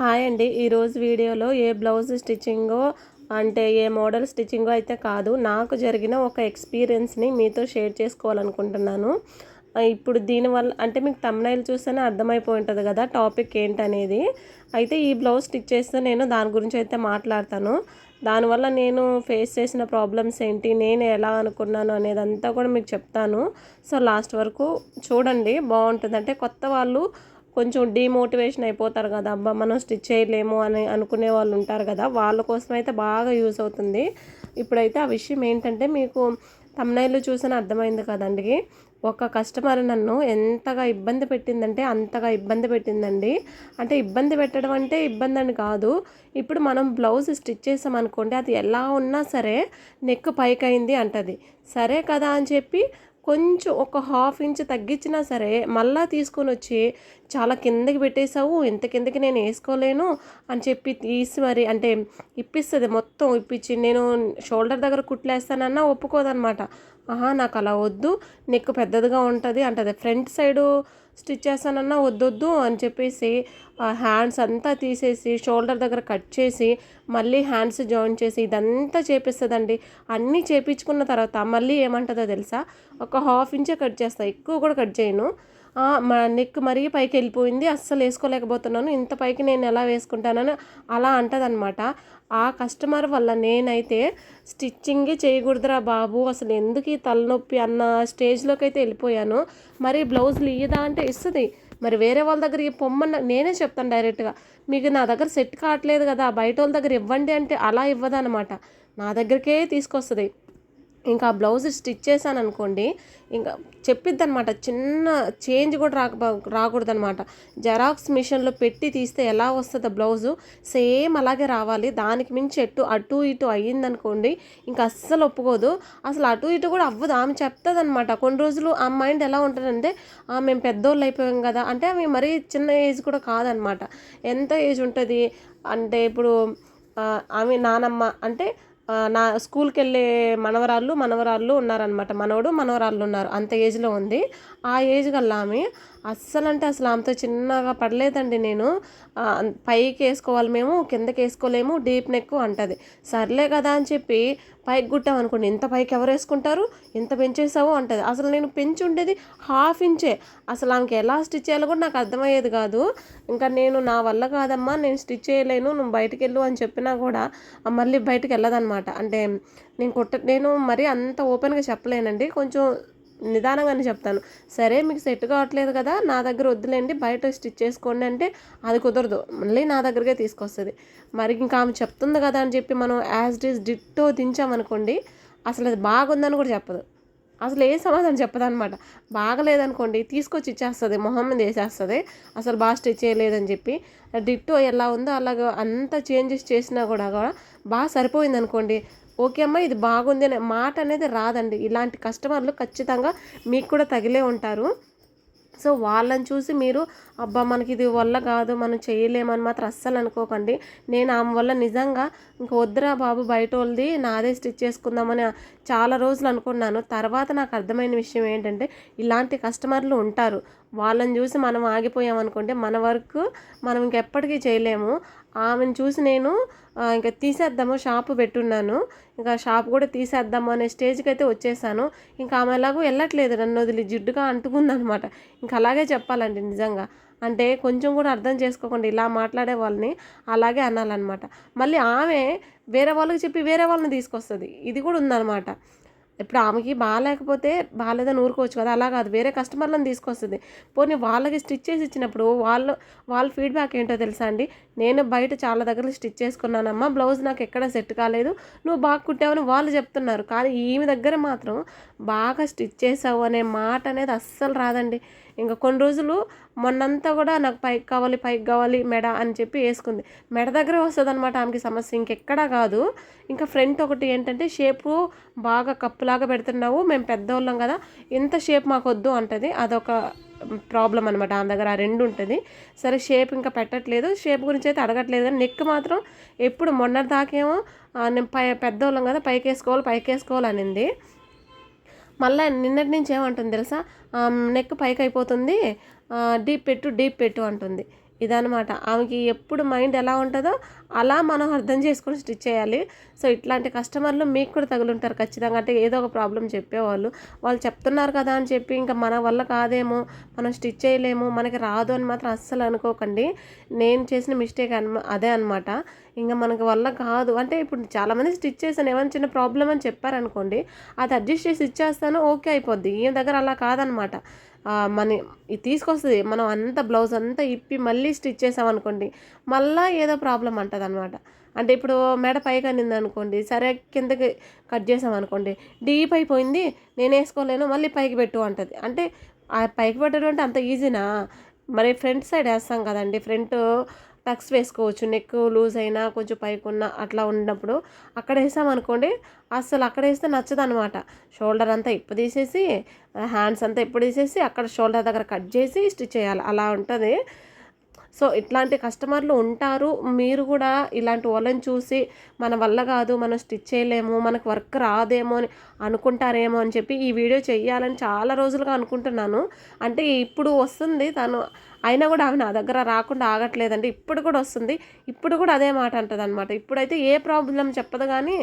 Hi అండి. ఈరోజు వీడియోలో ఏ బ్లౌజ్ స్టిచ్చింగో అంటే ఏ మోడల్ స్టిచ్చింగో అయితే కాదు నాకు జరిగిన ఒక ఎక్స్పీరియన్స్ని మీతో షేర్ చేసుకోవాలనుకుంటున్నాను. ఇప్పుడు దీనివల్ల అంటే మీకు తమ్నైల్ చూస్తేనే అర్థమైపోయి ఉంటుంది కదా టాపిక్ ఏంటనేది. అయితే ఈ బ్లౌజ్ స్టిచ్ చేస్తే నేను దాని గురించి అయితే మాట్లాడతాను. దానివల్ల నేను ఫేస్ చేసిన ప్రాబ్లమ్స్ ఏంటి నేను ఎలా అనుకున్నాను అనేదంతా కూడా మీకు చెప్తాను. సో లాస్ట్ వరకు చూడండి బాగుంటుంది అంటే కొత్త వాళ్ళు కొంచెం డీమోటివేషన్ అయిపోతారు కదా అబ్బా మనం స్టిచ్ చేయలేము అని అనుకునే వాళ్ళు ఉంటారు కదా వాళ్ళ కోసం అయితే బాగా యూస్ అవుతుంది. ఇప్పుడైతే ఆ విషయం ఏంటంటే మీకు తమ్నైల్లో చూసిన అర్థమైంది కదండి. ఒక కస్టమర్ నన్ను ఎంతగా ఇబ్బంది పెట్టిందంటే అంతగా ఇబ్బంది పెట్టిందండి. అంటే ఇబ్బంది పెట్టడం అంటే ఇబ్బంది అని కాదు. ఇప్పుడు మనం బ్లౌజ్ స్టిచ్ చేసామనుకోండి అది ఎలా ఉన్నా సరే నెక్ పైకి అయింది అంటది. సరే కదా అని చెప్పి కొంచెం ఒక హాఫ్ ఇంచ్ తగ్గించినా సరే మళ్ళా తీసుకొని వచ్చి చాలా కిందకి పెట్టేశావు ఇంత కిందకి నేను వేసుకోలేను అని చెప్పి తీసి మరి అంటే ఇప్పిస్తుంది మొత్తం ఇప్పించి నేను షోల్డర్ దగ్గర కుట్లేస్తానన్నా ఒప్పుకోదనమాట. ఆహా నాకు అలా వద్దు నెక్ పెద్దదిగా ఉంటుంది అంటది. ఫ్రంట్ సైడు స్టిచ్ చేస్తానన్నా వద్దొద్దు అని చెప్పేసి హ్యాండ్స్ అంతా తీసేసి షోల్డర్ దగ్గర కట్ చేసి మళ్ళీ హ్యాండ్స్ జాయిన్ చేసి ఇదంతా చేపిస్తుందండి. అన్నీ చేపించుకున్న తర్వాత మళ్ళీ ఏమంటుందో తెలుసా? ఒక హాఫ్ ఇంచే కట్ చేస్తా ఎక్కువ కూడా కట్ చేయను. మా నెక్ మరీ పైకి వెళ్ళిపోయింది అస్సలు వేసుకోలేకపోతున్నాను ఇంత పైకి నేను ఎలా వేసుకుంటానని అలా అంటదనమాట ఆ కస్టమర్ వల్ల నేనైతే స్టిచ్చింగే చేయకూడదురా బాబు. అసలు ఎందుకు ఈ తలనొప్పి అన్న స్టేజ్లోకి అయితే వెళ్ళిపోయాను. మరి బ్లౌజులు ఇయ్యదా అంటే ఇస్తుంది. మరి వేరే వాళ్ళ దగ్గర ఈ పొమ్మన్న నేనే చెప్తాను డైరెక్ట్గా మీకు నా దగ్గర సెట్ కావట్లేదు కదా బయట వాళ్ళ దగ్గర ఇవ్వండి అంటే అలా ఇవ్వదనమాట నా దగ్గరికే తీసుకొస్తుంది. ఇంకా బ్లౌజ్ స్టిచ్ చేశాను అనుకోండి ఇంకా చెప్పిద్ది అనమాట చిన్న చేంజ్ కూడా రాక రాకూడదు అనమాట జెరాక్స్ మిషన్లో పెట్టి తీస్తే ఎలా వస్తుందో బ్లౌజు? సేమ్ అలాగే రావాలి. దానికి మించి ఎటు అటు ఇటు అయ్యిందనుకోండి ఇంకా అస్సలు ఒప్పుకోదు. అసలు అటు ఇటు కూడా అవ్వదు. ఆమె చెప్తుంది అనమాట కొన్ని రోజులు ఆ మైండ్ ఎలా ఉంటుందంటే "ఆ, మేము పెద్దోళ్ళు అయిపోయాం కదా అంటే అవి మరీ చిన్న ఏజ్ కూడా కాదనమాట ఎంత ఏజ్ ఉంటుంది? అంటే ఇప్పుడు ఆమె నానమ్మ అంటే నా స్కూల్కి వెళ్ళే మనవరాళ్ళు మనవరాళ్ళు ఉన్నారనమాట మనవడు మనవరాళ్ళు ఉన్నారు. అంత ఏజ్లో ఉంది. ఆ ఏజ్ గల్లా ఆమె అస్సలు అంటే అసలు ఆమెతో చిన్నగా పడలేదండి నేను. పైకి వేసుకోవాలి మేము కిందకి వేసుకోలేము డీప్ నెక్ అంటది. సర్లే కదా అని చెప్పి పైకి కుట్టాం అనుకోండి. ఇంత పైకి ఎవరు వేసుకుంటారు? ఎంత పెంచేసావు అంటది. అసలు నేను పెంచి ఉండేది హాఫ్ ఇంచే. అసలు ఆమెకి ఎలా స్టిచ్ చేయాలో కూడా నాకు అర్థమయ్యేది కాదు. ఇంకా నేను నా వల్ల కాదమ్మా నేను స్టిచ్ చేయలేను నువ్వు బయటికి వెళ్ళు అని చెప్పినా కూడా మళ్ళీ బయటికి వెళ్ళదనమాట అంటే నేను కుట్ట నేను మరీ అంత ఓపెన్గా చెప్పలేనండి. కొంచెం నిదానంగానే చెప్తాను. సరే మీకు సెట్ కావట్లేదు కదా నా దగ్గర వద్దులేండి బయట స్టిచ్ చేసుకోండి అంటే అది కుదరదు. మళ్ళీ నా దగ్గరకే తీసుకొస్తుంది. మరి ఇంకా ఆమె చెప్తుంది కదా అని చెప్పి మనం యాజ్ ఇట్ ఈస్ డిట్టో దించామనుకోండి అసలు అది బాగుందని కూడా చెప్పదు. అసలు ఏ సమాధానం చెప్పదన్నమాట బాగలేదనుకోండి తీసుకొచ్చి ఇచ్చేస్తుంది మొహం మీద వేసేస్తుంది అసలు బాగా స్టిచ్ చేయలేదని చెప్పి. డిట్టో ఎలా ఉందో అలాగ అంత చేంజెస్ చేసినా కూడా కూడా బాగా సరిపోయింది అనుకోండి ఓకే అమ్మ ఇది బాగుంది అనే మాట అనేది రాదండి. ఇలాంటి కస్టమర్లు ఖచ్చితంగా మీకు కూడా తగిలే ఉంటారు. సో వాళ్ళని చూసి మీరు అబ్బా మనకి ఇది వల్ల కాదు మనం చేయలేమని మాత్రం అస్సలు అనుకోకండి. నేను ఆమె వల్ల నిజంగా ఇంక వద్దురా బాబు బయట వాళ్ళది నాదే స్టిచ్ చేసుకుందామని చాలా రోజులు అనుకున్నాను. తర్వాత నాకు అర్థమైన విషయం ఏంటంటే ఇలాంటి కస్టమర్లు ఉంటారు. వాళ్ళని చూసి మనం ఆగిపోయామనుకుంటే మన వర్క్ మనం ఇంకెప్పటికీ చేయలేము. ఆమెను చూసి నేను ఇంకా తీసేద్దాము షాపు పెట్టున్నాను. ఇంకా షాప్ కూడా తీసేద్దాము అనే స్టేజ్కి అయితే వచ్చేసాను. ఇంకా ఆమె ఎలాగో వెళ్ళట్లేదు నన్ను వదిలి జిడ్డుగా అంటుకుందనమాట. ఇంకా అలాగే చెప్పాలండి నిజంగా. అంటే కొంచెం కూడా అర్థం చేసుకోకుండా ఇలా మాట్లాడే వాళ్ళని అలాగే అనాలన్నమాట. మళ్ళీ ఆమె వేరే వాళ్ళకి చెప్పి వేరే వాళ్ళని తీసుకొస్తుంది. ఇది కూడా ఉందన్నమాట. ఇప్పుడు ఆమెకి బాగాలేకపోతే బాగాలేదని ఊరుకోవచ్చు కదా? అలా కాదు. వేరే కస్టమర్లను తీసుకొస్తుంది. పోనీ వాళ్ళకి స్టిచ్ చేసి ఇచ్చినప్పుడు వాళ్ళు వాళ్ళ ఫీడ్బ్యాక్ ఏంటో తెలుసా అండి? నేను బయట చాలా దగ్గర స్టిచ్ చేసుకున్నానమ్మా బ్లౌజ్ నాకు ఎక్కడ సెట్ కాలేదు నువ్వు బాగా కుట్టావని వాళ్ళు చెప్తున్నారు. కానీ ఈమె దగ్గర మాత్రం బాగా స్టిచ్ చేసావు అనే మాట అనేది అస్సలు రాదండి. ఇంకా కొన్ని రోజులు మొన్నంతా కూడా నాకు పైకి కావాలి పైకి కావాలి మెడ అని చెప్పి వేసుకుంది. మెడ దగ్గర వస్తుంది అనమాట ఆమెకి సమస్య. ఇంకెక్కడా కాదు. ఇంకా ఫ్రంట్ ఒకటి ఏంటంటే షేపు బాగా కప్పులాగా పెడుతున్నావు మేము పెద్దవాళ్ళం కదా ఇంత షేప్ మాకు వద్దు అంటది. అదొక ప్రాబ్లం అనమాట ఆమె దగ్గర ఆ రెండు ఉంటుంది. సరే షేప్ ఇంకా పెట్టట్లేదు. షేప్ గురించి అయితే అడగట్లేదు కానీ నెక్ మాత్రం ఎప్పుడు మొన్నటి దాకేమో నేను పై పెద్దవాళ్ళం కదా పైకి వేసుకోవాలి పైకి వేసుకోవాలి అనింది. మళ్ళీ నిన్నటి నుంచి ఏమంటుంది తెలుసా? నెక్ పైకి అయిపోతుంది డీప్ పెట్టు డీప్ పెట్టు అంటుంది. ఇదనమాట ఆమెకి ఎప్పుడు మైండ్ ఎలా ఉంటుందో అలా మనం అర్థం చేసుకొని స్టిచ్ చేయాలి. సో ఇట్లాంటి కస్టమర్లు మీకు కూడా తగులుంటారు ఖచ్చితంగా. అంటే ఏదో ఒక ప్రాబ్లం చెప్పేవాళ్ళు. వాళ్ళు చెప్తున్నారు కదా అని చెప్పి ఇంకా మన వల్ల కాదేమో మనం స్టిచ్ చేయలేము మనకి రాదు అని మాత్రం అస్సలు అనుకోకండి. నేను చేసిన మిస్టేక్ అన్ అదే అనమాట ఇంకా మనకి వల్ల కాదు. అంటే ఇప్పుడు చాలామంది స్టిచ్ చేశాను ఏమైనా చిన్న ప్రాబ్లం అని చెప్పారనుకోండి అది అడ్జస్ట్ చేసి ఇచ్చేస్తాను ఓకే అయిపోద్ది. ఈయన దగ్గర అలా కాదనమాట మన ఇది తీసుకొస్తుంది. మనం అంత బ్లౌజ్ అంతా ఇప్పి మళ్ళీ స్టిచ్ చేసామనుకోండి మళ్ళీ ఏదో ప్రాబ్లం అంటుంది అనమాట అంటే ఇప్పుడు మెడ పైకి అనింది అనుకోండి సరే కిందకి కట్ చేసామనుకోండి డీప్ అయిపోయింది నేను వేసుకోలేను మళ్ళీ పైకి పెట్టు అంటుంది. అంటే ఆ పైకి పెట్టడం అంటే అంత ఈజీనా? మరి ఫ్రంట్ సైడ్ వేస్తాం కదండి ఫ్రంట్ టక్స్ వేసుకోవచ్చు నెక్ లూజ్ అయినా కొంచెం పైకున్న అట్లా ఉన్నప్పుడు అక్కడ వేసామనుకోండి అస్సలు అక్కడ వేస్తే నచ్చదు అనమాట షోల్డర్ అంతా ఇప్పు తీసేసి హ్యాండ్స్ అంతా ఇప్పు తీసేసి అక్కడ షోల్డర్ దగ్గర కట్ చేసి స్టిచ్ చేయాలి. అలా ఉంటుంది. సో ఇట్లాంటి కస్టమర్లు ఉంటారు. మీరు కూడా ఇలాంటి వాళ్ళని చూసి మన వల్ల కాదు మనం స్టిచ్ చేయలేము మనకు వర్క్ రాదేమో అని అనుకుంటారేమో అని చెప్పి ఈ వీడియో చేయాలని చాలా రోజులుగా అనుకుంటున్నాను. అంటే ఇప్పుడు వస్తుంది తను అయినా కూడా ఆమె నా దగ్గర రాకుండా ఆగట్లేదండి. ఇప్పుడు కూడా వస్తుంది. ఇప్పుడు కూడా అదే మాట అంటుంది అనమాట ఇప్పుడైతే ఏ ప్రాబ్లం చెప్పదు కానీ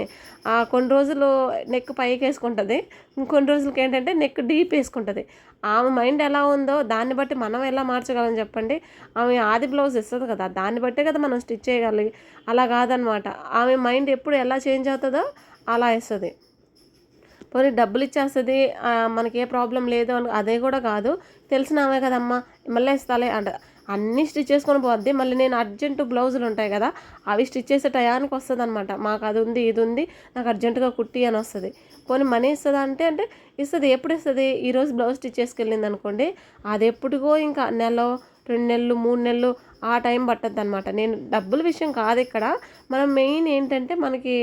కొన్ని రోజులు నెక్ పైకి వేసుకుంటుంది. ఇంకొన్ని రోజులకి ఏంటంటే నెక్ డీప్ వేసుకుంటుంది. ఆమె మైండ్ ఎలా ఉందో దాన్ని బట్టి మనం ఎలా మార్చగలం చెప్పండి. ఆమె ఆది బ్లౌజ్ ఇస్తుంది కదా దాన్ని బట్టే కదా మనం స్టిచ్ చేయగలి అలా కాదనమాట ఆమె మైండ్ ఎప్పుడు ఎలా చేంజ్ అవుతుందో అలా వేస్తుంది. పోనీ డబ్బులు ఇచ్చేస్తుంది మనకి ఏ ప్రాబ్లం లేదు అని అదే కూడా కాదు. తెలిసినామే కదమ్మా. మళ్ళీ ఇస్తాలే అంట అన్నీ స్టిచ్ చేసుకొని పోద్ది. మళ్ళీ నేను అర్జెంటు బ్లౌజులు ఉంటాయి కదా అవి స్టిచ్ చేసే టయానికి వస్తుంది అనమాట మాకు అది ఉంది ఇది ఉంది నాకు అర్జెంటుగా కుట్టి అని వస్తుంది. కొన్ని మనీ ఇస్తుందా అంటే అంటే ఇస్తుంది. ఎప్పుడు ఇస్తుంది? ఈరోజు బ్లౌజ్ స్టిచ్ చేసుకెళ్ళింది అనుకోండి అది ఎప్పుడుగో ఇంకా నెల రెండు నెలలు మూడు నెలలు ఆ టైం పట్టద్దు అనమాట నేను డబ్బుల విషయం కాదు ఇక్కడ. మనం మెయిన్ ఏంటంటే మనకి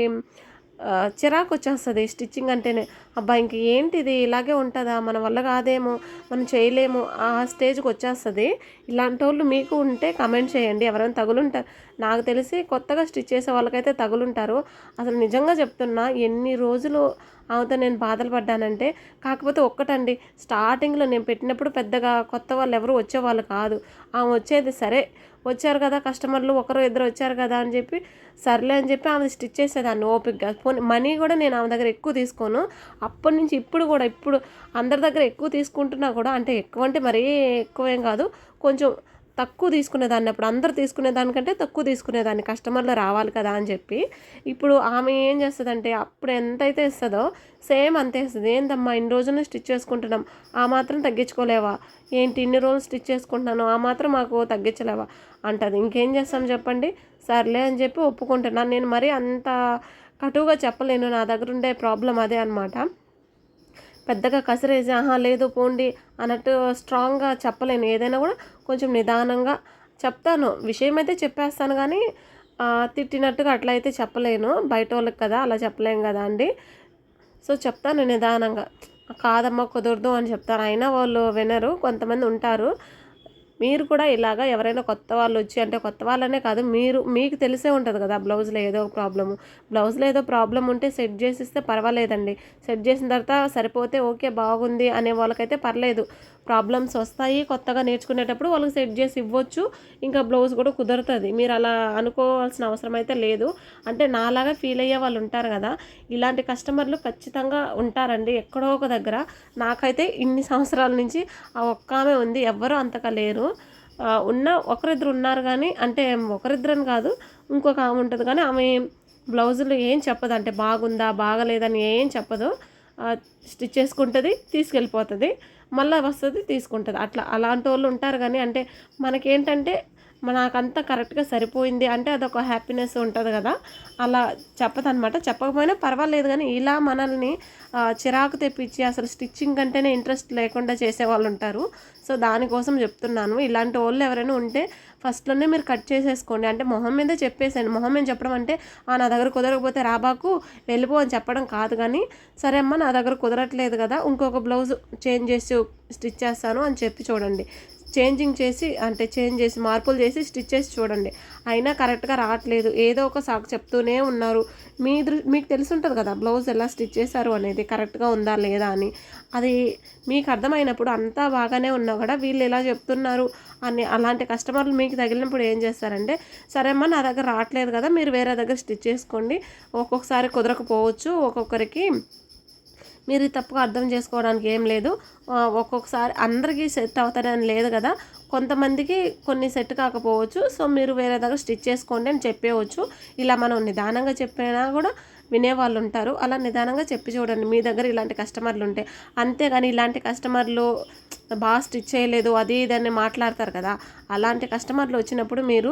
చిరాకు వచ్చేస్తుంది. స్టిచ్చింగ్ అంటేనే అబ్బా ఇంక ఏంటిది? ఇలాగే ఉంటుందా? మన వల్ల కాదేమో? మనం చేయలేము. ఆ స్టేజ్కి వచ్చేస్తుంది. ఇలాంటి వాళ్ళు మీకు ఉంటే కమెంట్ చేయండి. ఎవరైనా తగులుంటారు నాకు తెలిసి కొత్తగా స్టిచ్ చేసే వాళ్ళకైతే తగులుంటారు. అసలు నిజంగా చెప్తున్నా ఎన్ని రోజులు ఆమెతో నేను బాధలు పడ్డానంటే కాకపోతే ఒక్కటండి. స్టార్టింగ్లో నేను పెట్టినప్పుడు పెద్దగా కొత్త వాళ్ళు ఎవరు వచ్చేవాళ్ళు కాదు. ఆమె వచ్చేది సరే వచ్చారు కదా కస్టమర్లు ఒకరు ఇద్దరు వచ్చారు కదా అని చెప్పి సర్లే అని చెప్పి ఆమె స్టిచ్ చేసేదాన్ని ఓపిక్గా పోనీ మనీ కూడా నేను ఆమె దగ్గర ఎక్కువ తీసుకోను. అప్పటి నుంచి ఇప్పుడు కూడా ఇప్పుడు అందరి దగ్గర ఎక్కువ తీసుకుంటున్నా కూడా అంటే ఎక్కువ అంటే మరీ ఎక్కువేం కాదు. కొంచెం తక్కువ తీసుకునేదాన్ని అప్పుడు అందరు తీసుకునేదానికంటే తక్కువ తీసుకునేదాన్ని కస్టమర్లు రావాలి కదా అని చెప్పి ఇప్పుడు ఆమె ఏం చేస్తుందంటే అప్పుడు ఎంతైతే ఇస్తుందో సేమ్ అంతే ఇస్తుంది. ఏందమ్మా ఇన్ని రోజులు స్టిచ్ చేసుకుంటున్నాం ఆ మాత్రం తగ్గించుకోలేవా? ఏంటి ఇన్ని రోజులు స్టిచ్ చేసుకుంటున్నాను ఆ మాత్రం మాకు తగ్గించలేవా? అంటది. ఇంకేం చేస్తాం చెప్పండి? సర్లే అని చెప్పి ఒప్పుకుంటున్నాను. నేను మరీ అంత కటువుగా చెప్పలేను. నా దగ్గర ఉండే ప్రాబ్లం అదే అనమాట పెద్దగా కసిరేసి ఆహా లేదు పోండి అన్నట్టు స్ట్రాంగ్గా చెప్పలేను. ఏదైనా కూడా కొంచెం నిదానంగా చెప్తాను. విషయం అయితే చెప్పేస్తాను కానీ తిట్టినట్టుగా అట్లా అయితే చెప్పలేను. బయట వాళ్ళకి కదా అలా చెప్పలేం కదా అండి. సో చెప్తాను నిదానంగా. కాదమ్మా కుదరదు అని చెప్తాను అయినా వాళ్ళు వినరు. కొంతమంది ఉంటారు. మీరు కూడా ఇలాగ ఎవరైనా కొత్త వాళ్ళు వచ్చి అంటే కొత్త వాళ్ళనే కాదు మీరు మీకు తెలిసే ఉంటుంది కదా బ్లౌజ్లో ఏదో ఒక ప్రాబ్లము. బ్లౌజ్లో ఏదో ప్రాబ్లం ఉంటే సెట్ చేసిస్తే పర్వాలేదండి. సెట్ చేసిన తర్వాత సరిపోతే ఓకే బాగుంది అనే వాళ్ళకైతే పర్లేదు. ప్రాబ్లమ్స్ వస్తాయి కొత్తగా నేర్చుకునేటప్పుడు వాళ్ళకి సెట్ చేసి ఇవ్వచ్చు. ఇంకా బ్లౌజ్ కూడా కుదురుతుంది. మీరు అలా అనుకోవాల్సిన అవసరం అయితే లేదు. అంటే నాలాగా ఫీల్ అయ్యే వాళ్ళు ఉంటారు కదా ఇలాంటి కస్టమర్లు ఖచ్చితంగా ఉంటారండి ఎక్కడో ఒక దగ్గర. నాకైతే ఇన్ని సంవత్సరాల నుంచి ఆ ఒక్క ఆమె ఉంది. ఎవ్వరూ అంతగా లేరు. ఉన్న ఒకరిద్దరు ఉన్నారు కానీ అంటే ఒకరిద్దరని కాదు ఇంకొక ఆమె ఉంటుంది. కానీ ఆమె బ్లౌజులు ఏం చెప్పదు. అంటే బాగుందా బాగలేదని ఏం చెప్పదు. స్టిచ్ చేసుకుంటుంది తీసుకెళ్ళిపోతుంది. మళ్ళీ వస్తుంది తీసుకుంటుంది. అట్లా అలాంటి వాళ్ళు ఉంటారు కానీ అంటే మనకేంటంటే నాకంతా కరెక్ట్గా సరిపోయింది అంటే అదొక హ్యాపీనెస్ ఉంటుంది కదా. అలా చెప్పదనమాట చెప్పకపోయినా పర్వాలేదు కానీ ఇలా మనల్ని చిరాకు తెప్పించి అసలు స్టిచ్చింగ్ అంటేనే ఇంట్రెస్ట్ లేకుండా చేసే వాళ్ళు ఉంటారు. సో దానికోసం చెప్తున్నాను. ఇలాంటి వాళ్ళు ఎవరైనా ఉంటే ఫస్ట్లోనే మీరు కట్ చేసేసుకోండి. అంటే మొహం మీద చెప్పేసాను మొహం మీద చెప్పడం అంటే నా దగ్గర కుదరకపోతే రాబాకు వెళ్ళిపో అని చెప్పడం కాదు కానీ సరే అమ్మ నా దగ్గర కుదరట్లేదు కదా ఇంకొక బ్లౌజ్ చేంజ్ చేసి స్టిచ్ చేస్తాను అని చెప్పి చూడండి. చేంజింగ్ చేసి అంటే చేంజ్ చేసి మార్పులు చేసి స్టిచ్ చేసి చూడండి. అయినా కరెక్ట్గా రావట్లేదు. ఏదో ఒక సాకు చెప్తూనే ఉన్నారు. మీ దృ మీకు తెలుసుంటుంది కదా బ్లౌజ్ ఎలా స్టిచ్ చేశారు అనేది కరెక్ట్గా ఉందా లేదా అని. అది మీకు అర్థమైనప్పుడు అంతా బాగానే ఉన్నా కూడా వీళ్ళు ఎలా చెప్తున్నారు అని అలాంటి కస్టమర్లు మీకు తగిలినప్పుడు ఏం చేస్తారంటే సరే అమ్మా నా దగ్గర రావట్లేదు కదా మీరు వేరే దగ్గర స్టిచ్ చేసుకోండి. ఒక్కొక్కసారి కుదరకపోవచ్చు ఒక్కొక్కరికి మీరు తప్పుగా అర్థం చేసుకోవడానికి ఏం లేదు. ఒక్కొక్కసారి అందరికీ సెట్ అవుతారని లేదు కదా. కొంతమందికి కొన్ని సెట్ కాకపోవచ్చు. సో మీరు వేరే దగ్గర స్టిచ్ చేసుకోండి అని చెప్పేవచ్చు ఇలా మనం నిదానంగా చెప్పినా కూడా వినేవాళ్ళు ఉంటారు. అలా నిదానంగా చెప్పి చూడండి. మీ దగ్గర ఇలాంటి కస్టమర్లు ఉంటే. అంతేగాని ఇలాంటి కస్టమర్లు బాగా స్టిచ్ చేయలేదు అది ఇదని మాట్లాడతారు కదా. అలాంటి కస్టమర్లు వచ్చినప్పుడు మీరు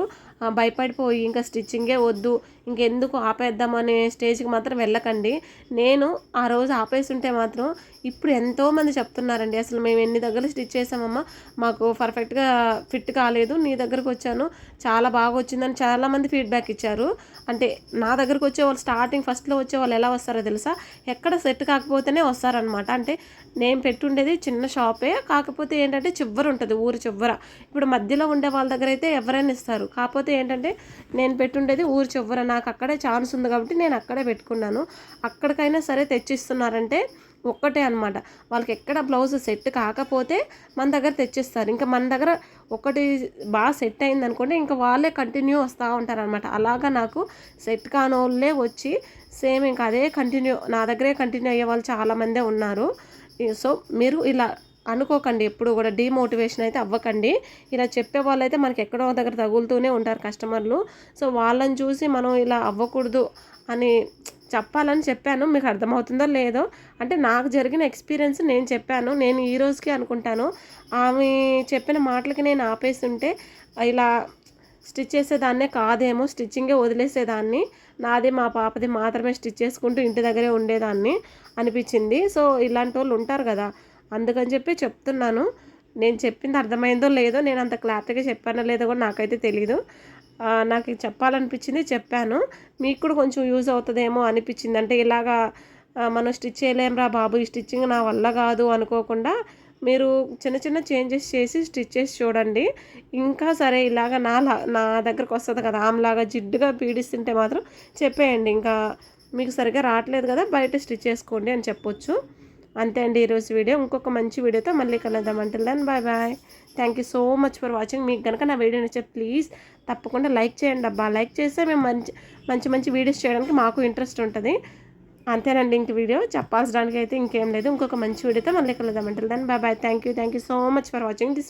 భయపడిపోయి ఇంకా స్టిచ్చింగే వద్దు ఇంకెందుకు ఆపేద్దామనే స్టేజ్కి మాత్రం వెళ్ళకండి. నేను ఆ రోజు ఆపేస్తుంటే మాత్రం ఇప్పుడు ఎంతోమంది చెప్తున్నారండి. అసలు మేము ఎన్ని దగ్గర స్టిచ్ చేసామమ్మా? మాకు పర్ఫెక్ట్గా ఫిట్ కాలేదు నీ దగ్గరకు వచ్చాను చాలా బాగా వచ్చిందని చాలామంది ఫీడ్బ్యాక్ ఇచ్చారు. అంటే నా దగ్గరకు వచ్చే వాళ్ళు స్టార్టింగ్ ఫస్ట్లో వచ్చే వాళ్ళు ఎలా వస్తారో తెలుసా? ఎక్కడ సెట్ కాకపోతేనే వస్తారనమాట అంటే నేను పెట్టుండేది చిన్న షాపే కాకపోతే ఏంటంటే చివర ఉంటుంది ఊరు చివర. ఇప్పుడు మధ్యలో ఉండే వాళ్ళ దగ్గర అయితే ఎవరైనా ఇస్తారు. కాకపోతే ఏంటంటే నేను పెట్టుండేది ఊరు చివర. నాకు అక్కడే ఛాన్స్ ఉంది కాబట్టి నేను అక్కడే పెట్టుకున్నాను. అక్కడికైనా సరే తెచ్చిస్తున్నారంటే ఒక్కటే అనమాట వాళ్ళకి ఎక్కడ బ్లౌజ్ సెట్ కాకపోతే మన దగ్గర తెచ్చిస్తారు. ఇంకా మన దగ్గర ఒకటి బాగా సెట్ అయింది అనుకోండి ఇంకా వాళ్ళే కంటిన్యూ వస్తూ ఉంటారు అనమాట అలాగా నాకు సెట్ కాని వాళ్ళే వచ్చి సేమ్ ఇంకా అదే కంటిన్యూ నా దగ్గరే కంటిన్యూ అయ్యే వాళ్ళు చాలామందే ఉన్నారు. సో మీరు ఇలా అనుకోకండి ఎప్పుడు కూడా డీమోటివేషన్ అయితే అవ్వకండి. ఇలా చెప్పే వాళ్ళైతే మనకి ఎక్కడో దగ్గర తగులుతూనే ఉంటారు కస్టమర్లు. సో వాళ్ళని చూసి మనం ఇలా అవ్వకూడదు అని చెప్పాలని చెప్పాను. మీకు అర్థమవుతుందో లేదో? అంటే నాకు జరిగిన ఎక్స్పీరియన్స్ నేను చెప్పాను. నేను ఈ రోజుకి అనుకుంటాను. ఆమె చెప్పిన మాటలకి నేను ఆపేస్తుంటే ఇలా స్టిచ్ చేసేదాన్నే కాదేమో స్టిచ్చింగే వదిలేసేదాన్ని. నాది మా పాపది మాత్రమే స్టిచ్ చేసుకుంటూ ఇంటి దగ్గరే ఉండేదాన్ని అనిపించింది. సో ఇలాంటి వాళ్ళు ఉంటారు కదా. అందుకని చెప్పి చెప్తున్నాను. నేను చెప్పింది అర్థమైందో లేదో నేను అంత క్లారిటీగా చెప్పానో లేదో కూడా నాకైతే తెలీదు. నాకు చెప్పాలనిపించింది చెప్పాను. మీకు కూడా కొంచెం యూజ్ అవుతుందేమో అనిపించింది. అంటే ఇలాగా మనం స్టిచ్ చేయలేం రా బాబు ఈ స్టిచ్చింగ్ నా వల్ల కాదు అనుకోకుండా మీరు చిన్న చిన్న చేంజెస్ చేసి స్టిచ్ చేసి చూడండి. ఇంకా సరే ఇలాగ నా నా దగ్గరకు వస్తుంది కదా ఆమెలాగా జిడ్డుగా పీడిస్తుంటే మాత్రం చెప్పేయండి. ఇంకా మీకు సరిగ్గా రావట్లేదు కదా బయట స్టిచ్ చేసుకోండి అని చెప్పొచ్చు. అంతే అండి ఈరోజు వీడియో. ఇంకొక మంచి వీడియోతో మళ్ళీ కలుద్దాం. అంటే దాన్ని bye bye. Thank you so much for watching మీకు కనుక నా వీడియో నచ్చే ప్లీజ్ తప్పకుండా లైక్ చేయండి అబ్బా. లైక్ చేస్తే మేము మంచి మంచి మంచి వీడియోస్ చేయడానికి మాకు ఇంట్రెస్ట్ ఉంటుంది. అంతేనండి ఇంక వీడియో. చెప్పాల్సడానికి అయితే ఇంకేం లేదు. ఇంకొక మంచి వీడియోతో మళ్ళీ కలుద్దామంటారు దాన్ని bye bye thank you thank you so much for watching this